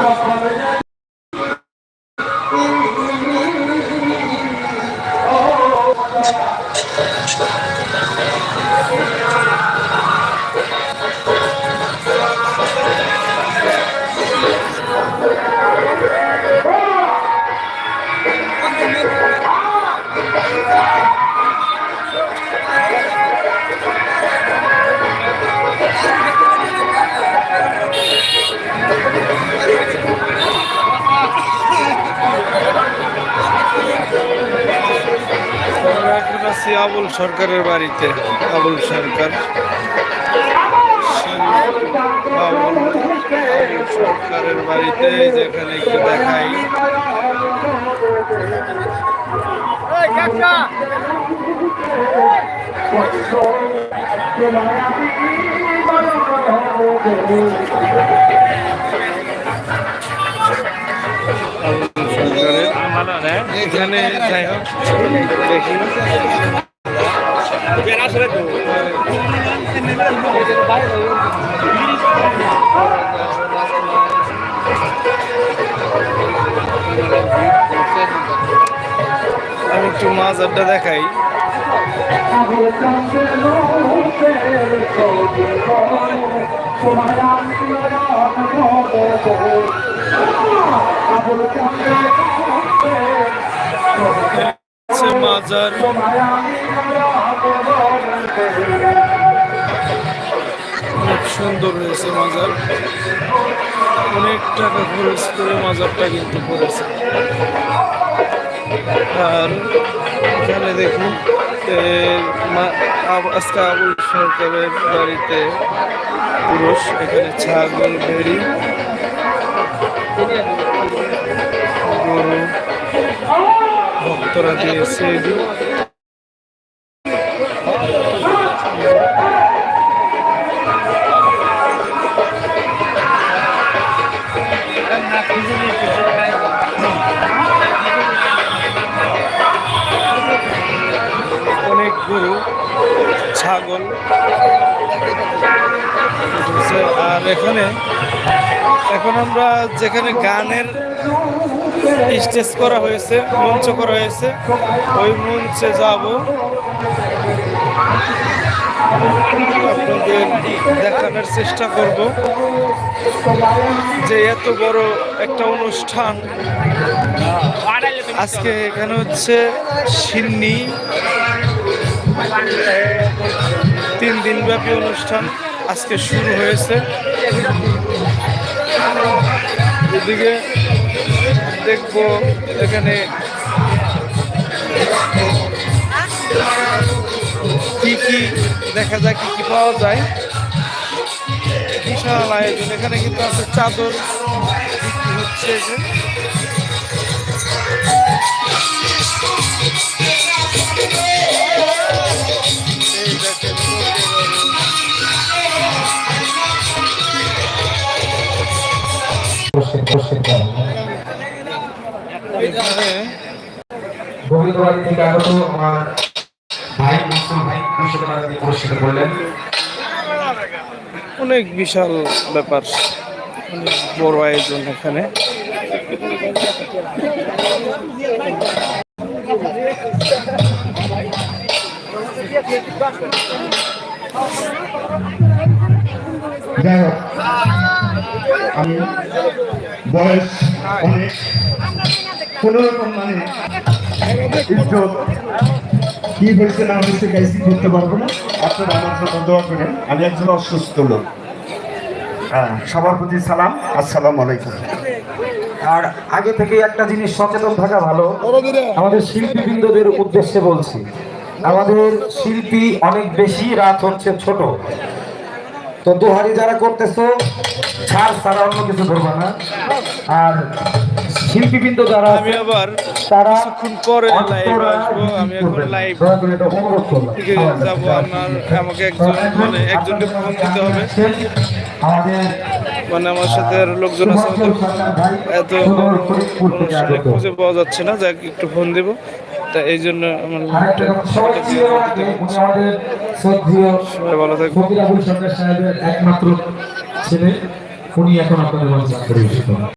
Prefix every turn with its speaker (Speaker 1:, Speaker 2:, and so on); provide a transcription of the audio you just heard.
Speaker 1: আমরা আবুল সরকারের বাড়িতে আবুল সরকার। সরকারের বাড়িতে যেখানে একটু দেখাই। এখানে যাই হোক দেখি। আমি একটু মাছ আড্ডা দেখাই হচ্ছে মাজার। অনেক সুন্দর হয়েছে মাজার। অনেক টাকা খরচ করে মাজারটা কিন্তু করেছে। আর এখানে দেখুন আজকে আবুল সরকারের বাড়িতে পুরুষ, এখানে ছাগল, ভেড়ি। ভক্তরা দিয়েছে। অনেক গরু ছাগল। আর এখানে এখন আমরা যেখানে গানের স্টেজ করা হয়েছে, মঞ্চ করা হয়েছে, ওই মঞ্চে যাব। আপনাদের দেখানোর চেষ্টা করব যে এত বড় একটা অনুষ্ঠান। আজকে এখানে হচ্ছে সিন্নি। তিন দিনব্যাপী অনুষ্ঠান আজকে শুরু হয়েছে। এদিকে দেখব এখানে কি কি দেখা যায়, কি কি পাওয়া যায়। বিশাল আয়োজন, এখানে কিন্তু আছে চাদর, বিক্রি হচ্ছে এখানে
Speaker 2: গোবিন্দবাড়ি থেকে আগত আমার ভাই মাসুম ভাই দুশো টাকা দিয়ে পুরস্কৃত করলেন।
Speaker 1: অনেক বিশাল ব্যাপার অনেক বড় আয়োজন এখানে।
Speaker 3: যাই হোক আমি বয়স অনেক কোন রকম মানে ইজ্জত কি হয়েছে না হয়েছে গাইসি করতে পারব না। আপনারা আমার জন্য দোয়া করেন। আমি একজন অসুস্থ লোক। হ্যাঁ সবার প্রতি সালাম। আসসালামু আলাইকুম।
Speaker 2: আর আগে থেকে একটা জিনিস সচেতন থাকা ভালো। আমাদের শিল্পীবৃন্দদের উদ্দেশ্যে বলছি, আমাদের শিল্পী অনেক বেশি রাত হচ্ছে ছোট। তো দোহারি যারা করতেছো ছাড় ছাড়া অন্য কিছু ধরবা না। আর শিল্পীবৃন্দ যারা
Speaker 1: আমি আবার
Speaker 2: তারা
Speaker 1: কিছুক্ষণ পরে লাইভ আসব আমি এখন লাইভ যাব আমার আমাকে একজন মানে একজনকে ফোন দিতে হবে। মানে আমার সাথে আর লোকজন আছে এত খুঁজে পাওয়া যাচ্ছে না যাকে একটু ফোন দেব। তা এই জন্য আমার
Speaker 2: সবাই
Speaker 1: ভালো থাকবেন।
Speaker 2: একমাত্র ছেলে উনি এখন আপনাদের